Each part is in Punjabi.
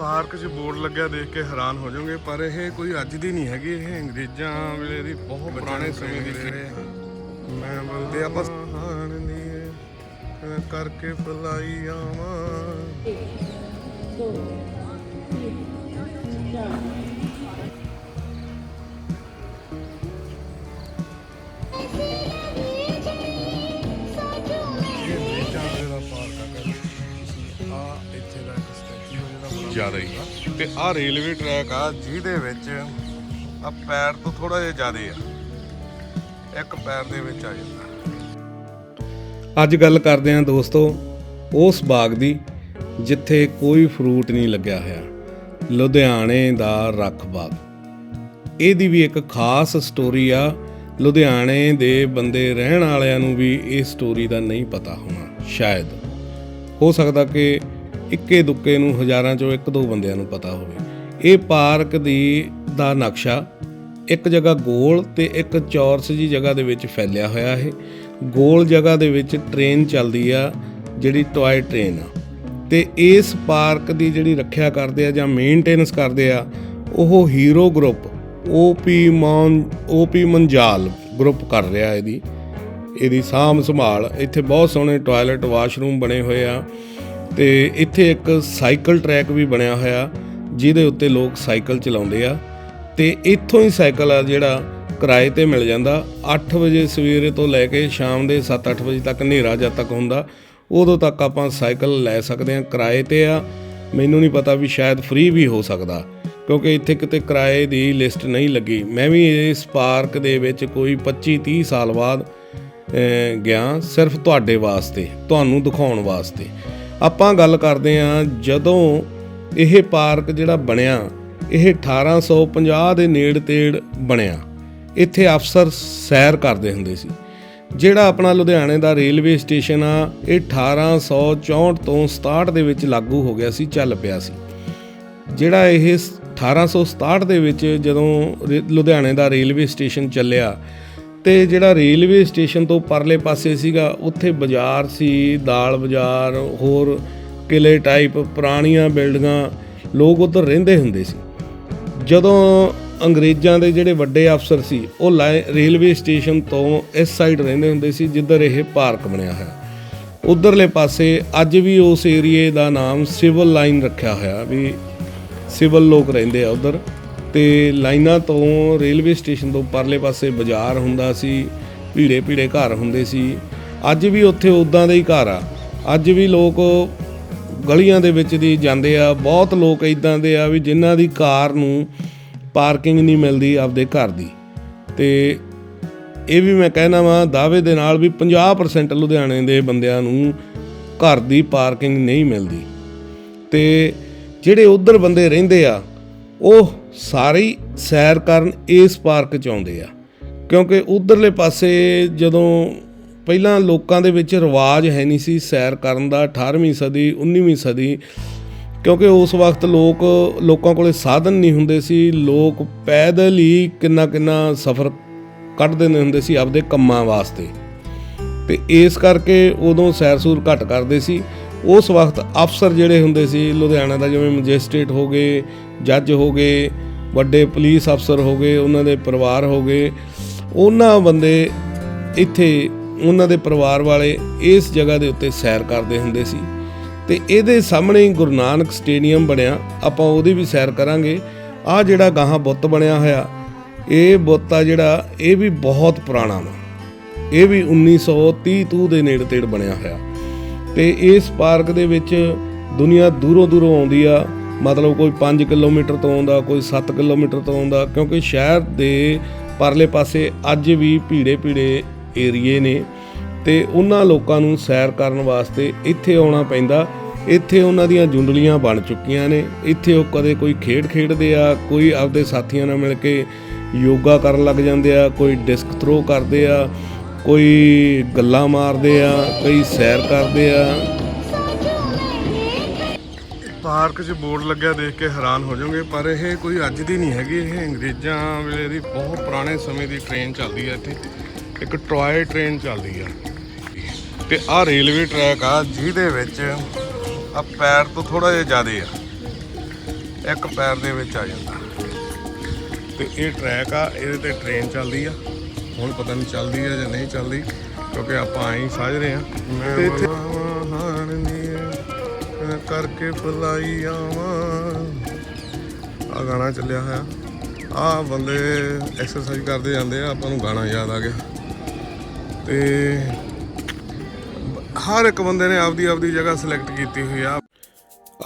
ਪਾਰਕ 'ਚ ਬੋਰਡ ਲੱਗਿਆ ਦੇਖ ਕੇ ਹੈਰਾਨ ਹੋ ਜਾਓਗੇ ਪਰ ਇਹ ਕੋਈ ਅੱਜ ਦੀ ਨਹੀਂ ਹੈਗੀ ਇਹ ਅੰਗਰੇਜ਼ਾਂ ਵੇਲੇ ਦੀ ਬਹੁਤ ਪੁਰਾਣੇ ਸਮੇਂ ਦੀ ਟ੍ਰੇਨ ਮੈਂ ਬਲਦੇ ਆਪਾਂ ਹਾਣ ਦੀ ਏ, ਕਰਕੇ ਫਲਾਈ ਆਵਾਂ। ਜ਼ਿਆਦਾ ਹੀ ਤੇ ਆ ਰੇਲਵੇ ਟਰੈਕ ਆ, ਜਿਹਦੇ ਵਿੱਚ ਆ ਪੈਰ ਤੋਂ ਥੋੜਾ ਜਿਹਾ ਜ਼ਿਆਦੇ ਆ। ਇੱਕ ਪੈਰ ਦੇ ਵਿੱਚ ਆ ਜਾਂਦਾ। ਅੱਜ ਗੱਲ ਕਰਦੇ ਹਾਂ ਦੋਸਤੋ, ਉਸ ਬਾਗ ਦੀ, ਜਿੱਥੇ ਕੋਈ ਫਰੂਟ ਨਹੀਂ ਲੱਗਿਆ ਹੋਇਆ। ਲੁਧਿਆਣੇ ਦਾ ਰੱਖ ਬਾਗ। ਇਹਦੀ ਵੀ ਇੱਕ ਖਾਸ ਸਟੋਰੀ ਆ। ਲੁਧਿਆਣੇ ਦੇ ਬੰਦੇ ਰਹਿਣ ਵਾਲਿਆਂ ਨੂੰ ਵੀ ਇਹ ਸਟੋਰੀ ਦਾ ਨਹੀਂ ਪਤਾ ਹੋਣਾ, ਸ਼ਾਇਦ। ਹੋ ਸਕਦਾ ਕਿ ਇੱਕੇ ਦੁੱਕੇ ਨੂੰ, ਹਜ਼ਾਰਾਂ ਚੋਂ ਇੱਕ ਦੋ ਬੰਦਿਆਂ ਨੂੰ ਪਤਾ ਹੋਵੇ। ਇਹ ਪਾਰਕ ਦੀ ਦਾ ਨਕਸ਼ਾ, ਇੱਕ ਜਗ੍ਹਾ ਗੋਲ ਤੇ ਇੱਕ ਚੌਰਸ ਜੀ ਜਗ੍ਹਾ ਦੇ ਵਿੱਚ ਫੈਲਿਆ ਹੋਇਆ ਹੈ ਗੋਲ ਜਗ੍ਹਾ ਦੇ ਵਿੱਚ ਟ੍ਰੇਨ ਚੱਲਦੀ ਆ, ਜਿਹੜੀ ਟੋਏ ਟ੍ਰੇਨ ਆ। ਤੇ ਇਸ ਪਾਰਕ ਦੀ ਜਿਹੜੀ ਰੱਖਿਆ ਕਰਦੇ ਆ ਜਾਂ ਮੇਨਟੇਨੈਂਸ ਕਰਦੇ ਆ, ਉਹ ਹੀਰੋ ਗਰੁੱਪ ਓਪੀ ਮੌਨ ਓਪੀ ਮੰਜਾਲ ਗਰੁੱਪ ਕਰ ਰਿਹਾ ਇਹਦੀ। ਇਹਦੀ ਸਾਂਭ ਸੰਭਾਲ ਇੱਥੇ ਬਹੁਤ ਸੋਹਣੇ ਟਾਇਲਟ ਵਾਸ਼ਰੂਮ ਬਣੇ ਹੋਏ ਆ। ਤੇ ਇੱਥੇ ਇੱਕ ਸਾਈਕਲ ਟਰੈਕ ਵੀ ਬਣਿਆ ਹੋਇਆ, ਜਿਹਦੇ ਉੱਤੇ ਲੋਕ ਸਾਈਕਲ ਚਲਾਉਂਦੇ ਆ। ਤੇ ਇੱਥੋਂ ਹੀ ਸਾਈਕਲ ਆ ਜਿਹੜਾ ਕਿਰਾਏ ਤੇ ਮਿਲ ਜਾਂਦਾ। 8 ਵਜੇ ਸਵੇਰੇ ਤੋਂ ਲੈ ਕੇ ਸ਼ਾਮ ਦੇ 7-8 ਵਜੇ ਤੱਕ ਹਨੇਰਾ ਜਦ ਤੱਕ ਹੁੰਦਾ, ਉਦੋਂ ਤੱਕ ਆਪਾਂ ਸਾਈਕਲ ਲੈ ਸਕਦੇ ਆ ਕਿਰਾਏ ਤੇ ਆ। ਮੈਨੂੰ ਨਹੀਂ ਪਤਾ ਵੀ ਸ਼ਾਇਦ ਫ੍ਰੀ ਵੀ ਹੋ ਸਕਦਾ, ਕਿਉਂਕਿ ਇੱਥੇ ਕਿਤੇ ਕਿਰਾਏ ਦੀ ਲਿਸਟ ਨਹੀਂ ਲੱਗੀ। ਮੈਂ ਵੀ ਇਸ ਪਾਰਕ ਦੇ ਵਿੱਚ ਕੋਈ 25-30 ਸਾਲ ਬਾਅਦ ਗਿਆ ਸਿਰਫ ਤੁਹਾਡੇ ਵਾਸਤੇ, ਤੁਹਾਨੂੰ ਦਿਖਾਉਣ ਵਾਸਤੇ। ਆਪਾਂ ਗੱਲ ਕਰਦੇ ਆ ਜਦੋਂ ਇਹ ਪਾਰਕ ਜਿਹੜਾ ਬਣਿਆ, ਇਹ 1850 ਦੇ ਨੇੜ ਤੇੜ ਬਣਿਆ, ਇੱਥੇ ਅਫਸਰ ਸੈਰ ਕਰਦੇ ਹੁੰਦੇ ਸੀ। ਜਿਹੜਾ ਆਪਣਾ ਲੁਧਿਆਣੇ ਦਾ ਰੇਲਵੇ ਸਟੇਸ਼ਨ ਆ, ਇਹ 1864 ਤੋਂ 67 ਦੇ ਵਿੱਚ ਲਾਗੂ ਹੋ ਗਿਆ ਸੀ, ਚੱਲ ਪਿਆ ਸੀ। ਜਿਹੜਾ ਇਹ 1867 ਦੇ ਵਿੱਚ ਜਦੋਂ ਰੇ- ਲੁਧਿਆਣੇ ਦਾ ਰੇਲਵੇ ਸਟੇਸ਼ਨ ਚੱਲਿਆ ਤੇ ਜਿਹੜਾ ਰੇਲਵੇ ਸਟੇਸ਼ਨ ਤੋਂ ਪਰਲੇ ਪਾਸੇ ਸੀਗਾ, ਉੱਥੇ ਬਾਜ਼ਾਰ ਸੀ, ਦਾਲ ਬਾਜ਼ਾਰ, ਹੋਰ ਕਿਲੇ ਟਾਈਪ ਪੁਰਾਣੀਆਂ ਬਿਲਡਿੰਗਾਂ ਲੋਕ ਉੱਧਰ ਰਹਿੰਦੇ ਹੁੰਦੇ ਸੀ। ਜਦੋਂ ਅੰਗਰੇਜ਼ਾਂ ਦੇ ਜਿਹੜੇ ਵੱਡੇ ਅਫਸਰ ਸੀ, ਉਹ ਲਾਇ- ਰੇਲਵੇ ਸਟੇਸ਼ਨ ਤੋਂ ਇਸ ਸਾਈਡ ਰਹਿੰਦੇ ਹੁੰਦੇ ਸੀ, ਜਿੱਧਰ ਇਹ ਪਾਰਕ ਬਣਿਆ ਹੋਇਆ। ਉਧਰਲੇ ਪਾਸੇ ਅੱਜ ਵੀ ਉਸ ਏਰੀਏ ਦਾ ਨਾਮ ਸਿਵਲ ਲਾਈਨ ਰੱਖਿਆ ਹੋਇਆ, ਵੀ ਸਿਵਲ ਲੋਕ ਰਹਿੰਦੇ ਆ ਉਧਰ। ਤੇ ਲਾਈਨਾਂ ਤੋਂ ਰੇਲਵੇ ਸਟੇਸ਼ਨ ਤੋਂ ਪਰਲੇ ਪਾਸੇ ਬਾਜ਼ਾਰ ਹੁੰਦਾ ਸੀ, ਭੀੜੇ ਭੀੜੇ ਘਰ ਹੁੰਦੇ ਸੀ। ਅੱਜ ਵੀ ਉੱਥੇ ਉਦਾਂ ਦੇ ਹੀ ਘਰ ਆ। ਅੱਜ ਵੀ ਲੋਕ ਗਲੀਆਂ ਦੇ ਵਿੱਚ ਦੀ ਜਾਂਦੇ ਆ। ਬਹੁਤ ਲੋਕ ਇਦਾਂ ਦੇ ਆ ਵੀ ਜਿਨ੍ਹਾਂ ਦੀ ਕਾਰ ਨੂੰ ਪਾਰਕਿੰਗ ਨਹੀਂ ਮਿਲਦੀ ਆਪਦੇ ਘਰ ਦੀ। ਤੇ ਇਹ ਵੀ ਮੈਂ ਕਹਿਣਾ ਵਾਂ, ਦਾਅਵੇ ਦੇ ਨਾਲ ਵੀ 50% ਲੁਧਿਆਣੇ ਦੇ ਬੰਦਿਆਂ ਨੂੰ ਘਰ ਦੀ ਪਾਰਕਿੰਗ ਨਹੀਂ ਮਿਲਦੀ। ਤੇ ਜਿਹੜੇ ਉਧਰ ਬੰਦੇ ਰਹਿੰਦੇ ਆ, ਉਹ ਸਾਰੇ ਹੀ ਸੈਰ ਕਰਨ ਇਸ ਪਾਰਕ ਚ ਆਉਂਦੇ ਆ। ਕਿਉਂਕਿ ਉਧਰਲੇ ਪਾਸੇ ਜਦੋਂ ਪਹਿਲਾਂ ਲੋਕਾਂ ਦੇ ਵਿੱਚ ਰਿਵਾਜ ਹੈ ਨਹੀਂ ਸੀ ਸੈਰ ਕਰਨ ਦਾ 18ਵੀਂ ਸਦੀ 19ਵੀਂ ਸਦੀ, ਕਿਉਂਕਿ ਉਸ ਵਕਤ ਲੋਕ, ਲੋਕਾਂ ਕੋਲੇ ਸਾਧਨ ਨਹੀਂ ਹੁੰਦੇ ਸੀ, ਲੋਕ ਪੈਦਲ ਹੀ ਕਿੰਨਾ ਕਿੰਨਾ ਸਫ਼ਰ ਕੱਢਦੇ ਨੇ ਹੁੰਦੇ ਸੀ ਆਪਦੇ ਕੰਮਾਂ ਵਾਸਤੇ। ਤੇ ਇਸ ਕਰਕੇ ਉਦੋਂ ਸੈਰ ਸੂਰ ਘੱਟ ਕਰਦੇ ਸੀ। ਉਸ ਵਕਤ ਅਫਸਰ ਜਿਹੜੇ ਹੁੰਦੇ ਸੀ ਲੁਧਿਆਣਾ ਦਾ, ਜਿਵੇਂ ਮੈਜਿਸਟ੍ਰੇਟ ਹੋ ਗਏ, ਜੱਜ ਹੋ ਗਏ, ਵੱਡੇ ਪੁਲਿਸ ਅਫਸਰ ਹੋ ਗਏ, ਉਹਨਾਂ ਦੇ ਪਰਿਵਾਰ ਹੋ ਗਏ, ਉਹਨਾਂ ਬੰਦੇ ਇੱਥੇ, ਉਹਨਾਂ ਦੇ ਪਰਿਵਾਰ ਵਾਲੇ ਇਸ ਜਗ੍ਹਾ ਦੇ ਉੱਤੇ ਸੈਰ ਕਰਦੇ ਹੁੰਦੇ ਸੀ। ਤੇ ਇਹਦੇ ਸਾਹਮਣੇ ਗੁਰੂ ਨਾਨਕ ਸਟੇਡੀਅਮ ਬਣਿਆ, ਆਪਾਂ ਉਹਦੀ ਵੀ ਸੈਰ ਕਰਾਂਗੇ। ਆ ਜਿਹੜਾ ਗਾਹਾਂ ਬੁੱਤ ਬਣਿਆ ਹੋਇਆ, ਇਹ ਬੁੱਤ ਆ ਜਿਹੜਾ, ਇਹ ਵੀ ਬਹੁਤ ਪੁਰਾਣਾ ਵਾ। ਇਹ ਵੀ 1930 ਤੂ ਦੇ ਨੇੜੇ ਤੇੜ ਬਣਿਆ ਹੋਇਆ। ਤੇ ਇਸ ਪਾਰਕ ਦੇ ਵਿੱਚ ਦੁਨੀਆ ਦੂਰੋਂ ਦੂਰੋਂ ਆਉਂਦੀ ਆ। ਮਤਲਬ ਕੋਈ 5 ਕਿਲੋਮੀਟਰ ਤੋਂ ਆਉਂਦਾ, ਕੋਈ 7 ਕਿਲੋਮੀਟਰ ਤੋਂ ਆਉਂਦਾ, ਕਿਉਂਕਿ ਸ਼ਹਿਰ ਦੇ ਪਰਲੇ ਪਾਸੇ ਅੱਜ ਵੀ ਭੀੜੇ ਭੀੜੇ ਏਰੀਏ ਨੇ ਤੇ ਉਹਨਾਂ ਲੋਕਾਂ ਨੂੰ ਸੈਰ ਕਰਨ ਵਾਸਤੇ ਇੱਥੇ ਆਉਣਾ ਪੈਂਦਾ। ਇੱਥੇ ਉਹਨਾਂ ਦੀਆਂ ਜੁੰਡਲੀਆਂ ਬਣ ਚੁੱਕੀਆਂ ਨੇ। ਇੱਥੇ ਉਹ ਕਦੇ ਕੋਈ ਖੇਡ ਖੇਡਦੇ ਆ, ਕੋਈ ਆਪਦੇ ਸਾਥੀਆਂ ਨਾਲ ਮਿਲ ਕੇ ਯੋਗਾ ਕਰਨ ਲੱਗ ਜਾਂਦੇ ਆ, ਕੋਈ ਡਿਸਕ ਥਰੋ ਕਰਦੇ ਆ। ਕੋਈ ਗੱਲਾਂ ਮਾਰਦੇ ਆ, ਕਈ ਸੈਰ ਕਰਦੇ ਆ। ਪਾਰਕ 'ਚ ਬੋਰਡ ਲੱਗਿਆ ਦੇਖ ਕੇ ਹੈਰਾਨ ਹੋ ਜਾਓਗੇ, ਪਰ ਇਹ ਕੋਈ ਅੱਜ ਦੀ ਨਹੀਂ ਹੈਗੀ, ਇਹ ਅੰਗਰੇਜ਼ਾਂ ਵੇਲੇ ਦੀ ਬਹੁਤ ਪੁਰਾਣੇ ਸਮੇਂ ਦੀ ਟ੍ਰੇਨ ਚੱਲਦੀ ਹੈ ਇੱਥੇ। ਇੱਕ ਟੌਏ ਟ੍ਰੇਨ ਚੱਲਦੀ ਆ। ਤੇ ਆ ਰੇਲਵੇ ਟਰੈਕ ਆ, ਜਿਹਦੇ ਵਿੱਚ ਆ ਪੈਰ ਤੋਂ ਥੋੜਾ ਜਿਹਾ ਜ਼ਿਆਦੇ ਆ। ਇੱਕ ਪੈਰ ਦੇ ਵਿੱਚ ਆ ਜਾਂਦਾ। ਤੇ ਇਹ ਟਰੈਕ ਆ, ਇਹਦੇ ਤੇ ਟ੍ਰੇਨ ਚੱਲਦੀ ਆ। ਹੁਣ ਪਤਾ ਨਹੀਂ ਚੱਲਦੀ ਆ ਜਾਂ ਨਹੀਂ ਚੱਲਦੀ ਕਿਉਂਕਿ ਆਪਾਂ ਹੀ ਸਾਜ ਰਹੇ ਇੱਥੇ ਦੀ ਕਰਕੇ ਫਲਾਈ ਆਵਾਂ। ਆ ਗਾਣਾ ਚੱਲਿਆ ਹੋਇਆ। ਆ ਬੰਦੇ ਐਕਸਰਸਾਈਜ਼ ਕਰਦੇ ਜਾਂਦੇ ਆ ਆਪਾਂ ਨੂੰ ਗਾਣਾ ਯਾਦ ਆ ਗਿਆ। ਤੇ ਹਰ ਇੱਕ ਬੰਦੇ ਨੇ ਆਪਦੀ ਆਪਦੀ ਜਗ੍ਹਾ ਸਿਲੈਕਟ ਕੀਤੀ ਹੋਈ ਆ।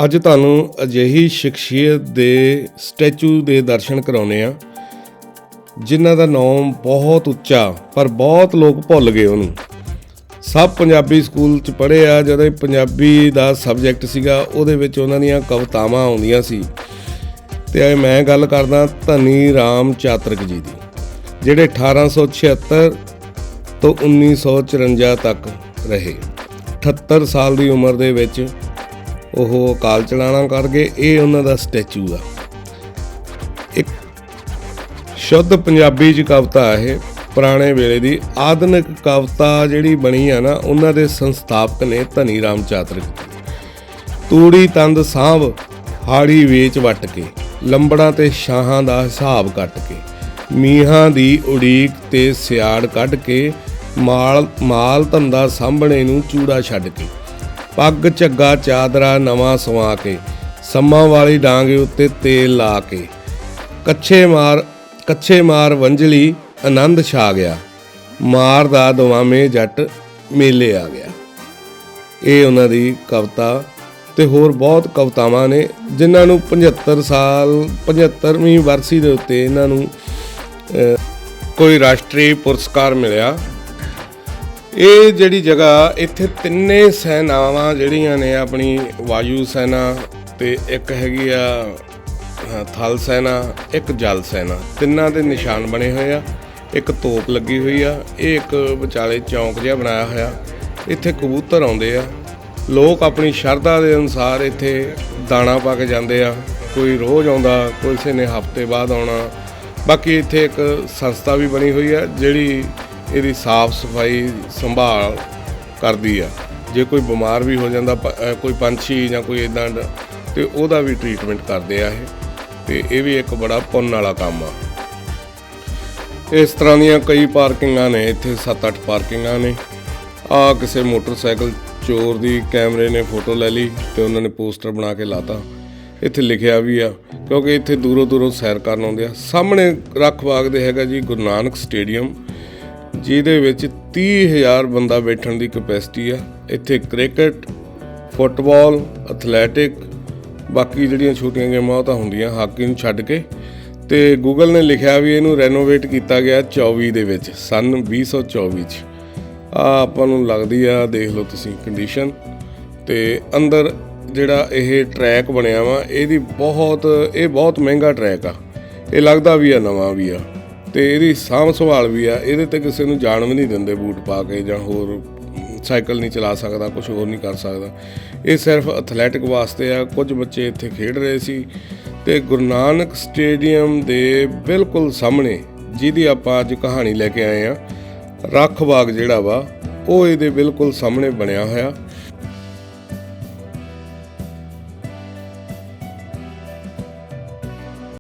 ਅੱਜ ਤੁਹਾਨੂੰ ਅਜਿਹੀ ਸ਼ਖਸੀਅਤ ਦੇ ਸਟੈਚੂ ਦੇ ਦਰਸ਼ਨ ਕਰਾਉਨੇ ਆ। ਜਿਨ੍ਹਾਂ ਦਾ ਨਾਮ ਬਹੁਤ ਉੱਚਾ, ਪਰ ਬਹੁਤ ਲੋਕ ਭੁੱਲ ਗਏ ਉਹਨੂੰ। ਸਭ ਪੰਜਾਬੀ ਸਕੂਲ ਚ ਪੜ੍ਹੇ ਆ, ਜਦੋਂ ਪੰਜਾਬੀ ਦਾ ਸਬਜੈਕਟ ਸੀਗਾ, ਉਹਦੇ ਵਿੱਚ ਉਹਨਾਂ ਦੀਆਂ ਕਵਿਤਾਵਾਂ ਆਉਂਦੀਆਂ ਸੀ। ਤੇ ਮੈਂ ਗੱਲ ਕਰਦਾ ਧਨੀ ਰਾਮ ਚਾਤਰਕ ਜੀ ਦੀ, ਜਿਹੜੇ 1876 ਤੋਂ 1954 ਤੱਕ ਰਹੇ। 78 ਸਾਲ ਦੀ ਉਮਰ ਦੇ ਵਿੱਚ ਉਹ ਅਕਾਲ ਚਲਾਣਾ ਕਰ ਗਏ, ਇਹ ਉਹਨਾਂ ਦਾ ਸਟੈਚੂ ਆ। ਇੱਕ ਸ਼ੁੱਧ ਪੰਜਾਬੀ ਚ ਕਵਿਤਾ ਇਹ, ਪੁਰਾਣੇ ਵੇਲੇ ਦੀ। ਆਧੁਨਿਕ ਕਵਿਤਾ ਜਿਹੜੀ ਬਣੀ ਆ ਨਾ, ਉਹਨਾਂ ਦੇ ਸੰਸਥਾਪਕ ਨੇ ਧਨੀ ਰਾਮ ਚਾਤਰਕ। ਤੂੜੀ ਤੰਦ ਸਾਂਭ, ਹਾੜੀ ਵੇਚ ਵਟ ਕੇ। ਲੰਬੜਾਂ ਤੇ ਸ਼ਾਹਾਂ ਦਾ ਹਿਸਾਬ ਕੱਟ ਕੇ। ਮੀਹਾਂ ਦੀ ਉਡੀਕ ਤੇ ਸਿਆੜ ਕੱਢ ਕੇ, ਮਾਲ ਮਾਲ ਧੰਦਾ ਸਾਂਭਣੇ ਨੂੰ ਚੂੜਾ ਛੱਡ ਕੇ। ਪੱਗ ਝੱਗਾ ਚਾਦਰਾ ਨਵਾਂ ਸਵਾ ਕੇ। ਸੰਮਾਂ ਵਾਲੀ ਡਾਂਗੇ ਉੱਤੇ ਤੇਲ ਲਾ ਕੇ। ਕੱਛੇ ਮਾਰ ਕੱਛੇ ਮਾਰ ਵੰਝਲੀ ਆਨੰਦ ਛਾ ਗਿਆ। ਮਾਰ ਦਾ ਦਵਾਵੇਂ ਜੱਟ ਮੇਲੇ ਆ ਗਿਆ। ਇਹ ਉਹਨਾਂ ਦੀ ਕਵਿਤਾ ਤੇ ਹੋਰ ਬਹੁਤ ਕਵਿਤਾਵਾਂ ਨੇ, ਜਿਨ੍ਹਾਂ ਨੂੰ 75 ਸਾਲ 75ਵੀਂ ਵਰਸੀ ਦੇ ਉੱਤੇ ਇਹਨਾਂ ਨੂੰ ਕੋਈ ਰਾਸ਼ਟਰੀ ਪੁਰਸਕਾਰ ਮਿਲਿਆ। ਇਹ ਜਿਹੜੀ ਜਗ੍ਹਾ, ਇੱਥੇ ਤਿੰਨੇ ਸੈਨਾਵਾਂ ਜਿਹੜੀਆਂ ਨੇ ਆਪਣੀ ਵਾਯੂ ਸੈਨਾ ਤੇ ਇੱਕ ਹੈਗੀ ਆ ਥਲ ਸੈਨਾ, ਇੱਕ ਜਲ ਸੈਨਾ। ਤਿੰਨਾਂ ਦੇ ਨਿਸ਼ਾਨ ਬਣੇ ਹੋਏ ਆ। ਇੱਕ ਤੋਪ ਲੱਗੀ ਹੋਈ ਆ। ਇਹ ਇੱਕ ਵਿਚਾਲੇ ਚੌਂਕ ਜਿਹਾ ਬਣਾਇਆ ਹੋਇਆ। ਇੱਥੇ ਕਬੂਤਰ ਆਉਂਦੇ ਆ। ਲੋਕ ਆਪਣੀ ਸ਼ਰਧਾ ਦੇ ਅਨੁਸਾਰ ਇੱਥੇ ਦਾਣਾ ਪਾ ਕੇ ਜਾਂਦੇ ਆ। ਕੋਈ ਰੋਜ਼ ਆਉਂਦਾ ਕਿਸੇ ਨੇ ਹਫ਼ਤੇ ਬਾਅਦ ਆਉਣਾ। ਬਾਕੀ ਇੱਥੇ ਇੱਕ ਸੰਸਥਾ ਵੀ ਬਣੀ ਹੋਈ ਆ, ਜਿਹੜੀ ਇਹਦੀ ਸਾਫ਼ ਸਫ਼ਾਈ ਸੰਭਾਲ ਕਰਦੀ ਆ। ਜੇ ਕੋਈ ਬਿਮਾਰ ਵੀ ਹੋ ਜਾਂਦਾ, ਪ- ਕੋਈ ਪੰਛੀ ਜਾਂ ਕੋਈ ਇਦਾਂ ਤੇ ਉਹਦਾ ਵੀ ਟ੍ਰੀਟਮੈਂਟ ਕਰਦੇ ਆ ਇਹ। ਤੇ ਇਹ ਵੀ ਇੱਕ ਬੜਾ ਪੁੰਨ ਵਾਲਾ ਕੰਮ ਆ। ਇਸ ਤਰ੍ਹਾਂ ਦੀਆਂ ਕਈ ਪਾਰਕਿੰਗਾਂ ਨੇ, ਇੱਥੇ 7-8 ਪਾਰਕਿੰਗਾਂ ਨੇ। ਆ ਕਿਸੇ ਮੋਟਰਸਾਈਕਲ ਚੋਰ ਦੀ ਕੈਮਰੇ ਨੇ ਫੋਟੋ ਲੈ ਲਈ ਤੇ ਉਹਨਾਂ ਨੇ ਪੋਸਟਰ ਬਣਾ ਕੇ ਲਾਤਾ। ਇੱਥੇ ਲਿਖਿਆ ਵੀ ਆ, ਕਿਉਂਕਿ ਇੱਥੇ ਦੂਰੋਂ ਦੂਰੋਂ ਸੈਰ ਕਰਨ ਆਉਂਦੇ ਆ। ਸਾਹਮਣੇ ਰੱਖ ਬਾਗ ਦੇ ਹੈਗਾ ਜੀ ਗੁਰੂ ਨਾਨਕ ਸਟੇਡੀਅਮ, ਜਿਹਦੇ ਵਿੱਚ 30000 ਬੰਦਾ ਬੈਠਣ ਦੀ ਕਪੈਸਿਟੀ ਆ। ਇੱਥੇ ਕ੍ਰਿਕਟ, ਫੁੱਟਬਾਲ, ਐਥਲੈਟਿਕ ਬਾਕੀ ਜਿਹੜੀਆਂ ਛੋਟੀਆਂ ਗੇਮਾਂ ਉਹ ਤਾਂ ਹੁੰਦੀਆਂ, ਹਾਕੀ ਨੂੰ ਛੱਡ ਕੇ। ਤੇ ਗੂਗਲ ਨੇ ਲਿਖਿਆ ਵੀ ਇਹਨੂੰ ਰੈਨੋਵੇਟ ਕੀਤਾ ਗਿਆ 24 ਦੇ ਵਿੱਚ, ਸਨ 2024 ਚ। ਆ ਆਪਾਂ ਨੂੰ ਲੱਗਦੀ ਆ, ਦੇਖ ਲਓ ਤੁਸੀਂ ਕੰਡੀਸ਼ਨ ਤੇ ਅੰਦਰ ਜਿਹੜਾ ਇਹ ਟਰੈਕ ਬਣਿਆ ਵਾ, ਇਹਦੀ ਬਹੁਤ, ਇਹ ਬਹੁਤ ਮਹਿੰਗਾ ਟਰੈਕ ਆ। ਇਹ ਲੱਗਦਾ ਵੀ ਆ, ਨਵਾਂ ਵੀ ਆ। ਤੇ ਇਹਦੀ ਸਾਂਭ ਸੰਭਾਲ ਵੀ ਆ, ਇਹਦੇ ਤੇ ਕਿਸੇ ਨੂੰ ਜਾਣ ਵੀ ਨਹੀਂ ਦਿੰਦੇ ਬੂਟ ਪਾ ਕੇ ਜਾਂ ਹੋਰ ਸਾਈਕਲ ਨਹੀਂ ਚਲਾ ਸਕਦਾ ਕੁਝ ਹੋਰ ਨਹੀਂ ਕਰ ਸਕਦਾ। ਇਹ ਸਿਰਫ ਐਥਲੈਟਿਕ ਵਾਸਤੇ ਆ, ਕੁਝ ਬੱਚੇ ਇੱਥੇ ਖੇਡ ਰਹੇ ਸੀ ਤੇ ਗੁਰੂ ਨਾਨਕ ਸਟੇਡੀਅਮ ਦੇ ਬਿਲਕੁਲ ਸਾਹਮਣੇ ਜਿਹਦੀ ਆਪਾਂ ਅੱਜ ਕਹਾਣੀ ਲੈ ਕੇ ਆਏ ਆ ਰੱਖ ਬਾਗ ਜਿਹੜਾ ਵਾ, ਉਹ ਇਹਦੇ ਬਿਲਕੁਲ ਸਾਹਮਣੇ ਬਣਿਆ ਹੋਇਆ।